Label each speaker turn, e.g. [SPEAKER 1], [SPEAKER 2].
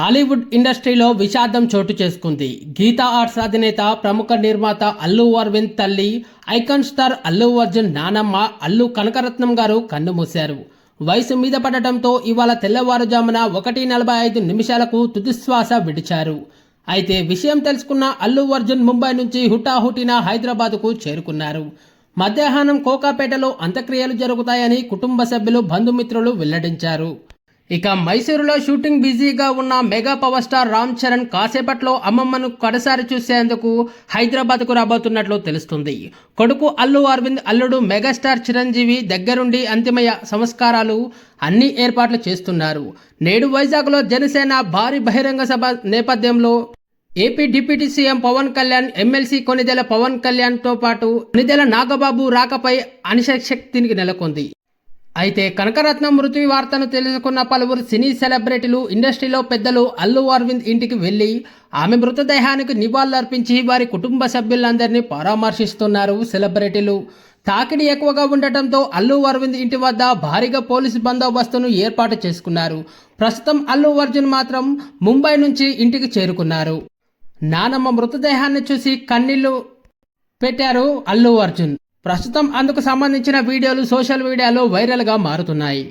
[SPEAKER 1] టాలీవుడ్ ఇండస్ట్రీలో విషాదం చోటు చేసుకుంది. గీతా ఆర్ట్స్ అధినేత ప్రముఖ నిర్మాత అల్లు అరవింద్ తల్లి ఐకాన్ స్టార్ అల్లు అర్జున్ నానమ్మ అల్లు కనకరత్నం గారు కన్నుమూశారు వయసు మీద పడటంతో ఇవాళ తెల్లవారుజామున ఒకటి నలభై ఐదు నిమిషాలకు తుదిశ్వాస విడిచారు. అయితే విషయం తెలుసుకున్న అల్లు అర్జున్ ముంబై నుంచి హుటాహుటిన హైదరాబాద్కు చేరుకున్నారు. మధ్యాహ్నం కోకాపేటలో అంత్యక్రియలు జరుగుతాయని కుటుంబ సభ్యులు బంధుమిత్రులు వెల్లడించారు. ఇక మైసూరులో షూటింగ్ బిజీగా ఉన్న mega power star Ram Charan కాసేపట్లో అమ్మమ్మను కడసారి చూసేందుకు హైదరాబాద్కు రాబోతున్నట్లు తెలుస్తుంది. కొడుకు అల్లు అరవింద్ అల్లుడు మెగాస్టార్ చిరంజీవి దగ్గరుండి అంతిమయ సంస్కారాలు అన్ని ఏర్పాట్లు చేస్తున్నారు. నేడు వైజాగ్లో జనసేన భారీ బహిరంగ సభ నేపథ్యంలో AP deputy CM Pawan Kalyan MLC Konidela Pawan కళ్యాణ్తో పాటు కొనిదెల నాగబాబు రాకపై అనిశక్తిని నెలకొంది. అయితే కనకరత్నం మృతి వార్తను తెలుసుకున్న పలువురు సినీ సెలబ్రిటీలు ఇండస్ట్రీలో పెద్దలు అల్లు అరవింద్ ఇంటికి వెళ్ళి ఆమె మృతదేహానికి నివాళులర్పించి వారి కుటుంబ సభ్యులందరినీ పరామర్శిస్తున్నారు సెలబ్రిటీలు. తాకిడి ఎక్కువగా ఉండటంతో అల్లు అరవింద్ ఇంటి వద్ద భారీగా పోలీసు బందోబస్తును ఏర్పాటు చేసుకున్నారు. ప్రస్తుతం అల్లు అర్జున్ మాత్రం ముంబై నుంచి ఇంటికి చేరుకున్నారు. నానమ్మ మృతదేహాన్ని చూసి కన్నీళ్ళు పెట్టారు అల్లు అర్జున్. ప్రస్తుతం అందుకు సంబంధించిన వీడియోలు సోషల్ మీడియాలో వైరల్గా మారుతున్నాయి.